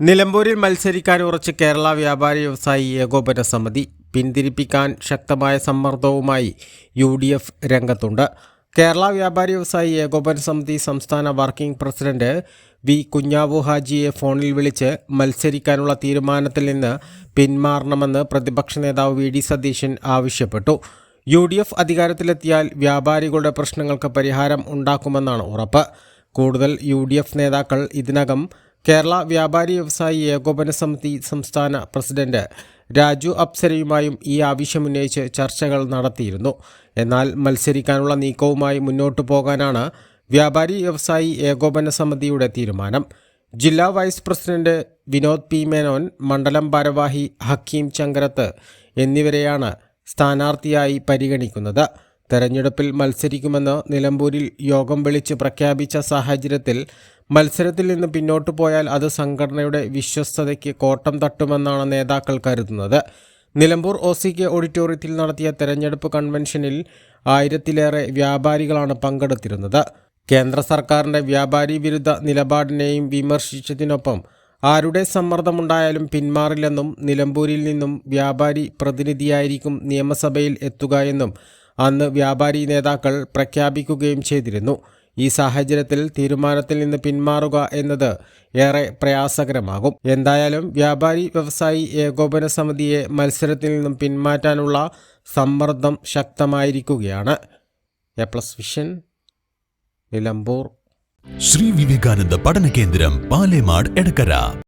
നിലമ്പൂരിൽ മത്സരിക്കാൻ ഉറച്ച് കേരള വ്യാപാരി വ്യവസായി ഏകോപന സമിതി പിന്തിരിപ്പിക്കാൻ ശക്തമായ സമ്മർദ്ദവുമായി യു ഡി എഫ് രംഗത്തുണ്ട്. കേരള വ്യാപാരി വ്യവസായി ഏകോപന സമിതി സംസ്ഥാന വർക്കിംഗ് പ്രസിഡന്റ് വി കുഞ്ഞാവു ഹാജിയെ ഫോണിൽ വിളിച്ച് മത്സരിക്കാനുള്ള തീരുമാനത്തിൽ നിന്ന് പിന്മാറണമെന്ന് പ്രതിപക്ഷ നേതാവ് വി ഡി സതീശൻ ആവശ്യപ്പെട്ടു. യു ഡി എഫ് അധികാരത്തിലെത്തിയാൽ വ്യാപാരികളുടെ പ്രശ്നങ്ങൾക്ക് പരിഹാരം ഉണ്ടാക്കുമെന്നാണ് ഉറപ്പ്. കൂടുതൽ യു ഡി എഫ് നേതാക്കൾ ഇതിനകം കേരള വ്യാപാരി വ്യവസായി ഏകോപന സമിതി സംസ്ഥാന പ്രസിഡന്റ് രാജു അപ്സരയുമായും ഈ ആവശ്യമുന്നയിച്ച് ചർച്ചകൾ നടത്തിയിരുന്നു. എന്നാൽ മത്സരിക്കാനുള്ള നീക്കവുമായി മുന്നോട്ടു പോകാനാണ് വ്യാപാരി വ്യവസായി ഏകോപന സമിതിയുടെ തീരുമാനം. ജില്ലാ vice president Vinod P. Menon മണ്ഡലം ഭാരവാഹി ഹക്കീം ചങ്കരത്ത് എന്നിവരെയാണ് സ്ഥാനാർത്ഥിയായി പരിഗണിക്കുന്നത്. തെരഞ്ഞെടുപ്പിൽ മത്സരിക്കുമെന്ന് നിലമ്പൂരിൽ യോഗം വിളിച്ച് പ്രഖ്യാപിച്ച സാഹചര്യത്തിൽ മത്സരത്തിൽ നിന്ന് പിന്നോട്ടു പോയാൽ അത് സംഘടനയുടെ വിശ്വസ്തതയ്ക്ക് കോട്ടം തട്ടുമെന്നാണ് നേതാക്കൾ കരുതുന്നത്. നിലമ്പൂർ ഒ സി കെ ഓഡിറ്റോറിയത്തിൽ നടത്തിയ തെരഞ്ഞെടുപ്പ് കൺവെൻഷനിൽ ആയിരത്തിലേറെ വ്യാപാരികളാണ് പങ്കെടുത്തിരുന്നത്. കേന്ദ്ര സർക്കാരിന്റെ വ്യാപാരി വിരുദ്ധ നിലപാടിനെയും വിമർശിച്ചതിനൊപ്പം ആരുടെ സമ്മർദ്ദമുണ്ടായാലും പിന്മാറില്ലെന്നും നിലമ്പൂരിൽ നിന്നും വ്യാപാരി പ്രതിനിധിയായിരിക്കും നിയമസഭയിൽ എത്തുക എന്നും അന്ന് വ്യാപാരി നേതാക്കൾ പ്രഖ്യാപിക്കുകയും ചെയ്തിരുന്നു. ഈ സാഹചര്യത്തിൽ തീരുമാനത്തിൽ നിന്ന് പിന്മാറുക എന്നത് ഏറെ പ്രയാസകരമാകും. എന്തായാലും വ്യാപാരി വ്യവസായി ഏകോപന സമിതിയെ മത്സരത്തിൽ നിന്നും പിന്മാറ്റാനുള്ള സമ്മർദ്ദം ശക്തമായിരിക്കുകയാണ്. A plus vision Nilambur. Shri Vivekananda പഠന കേന്ദ്രം പാലേമാട് എടക്കര.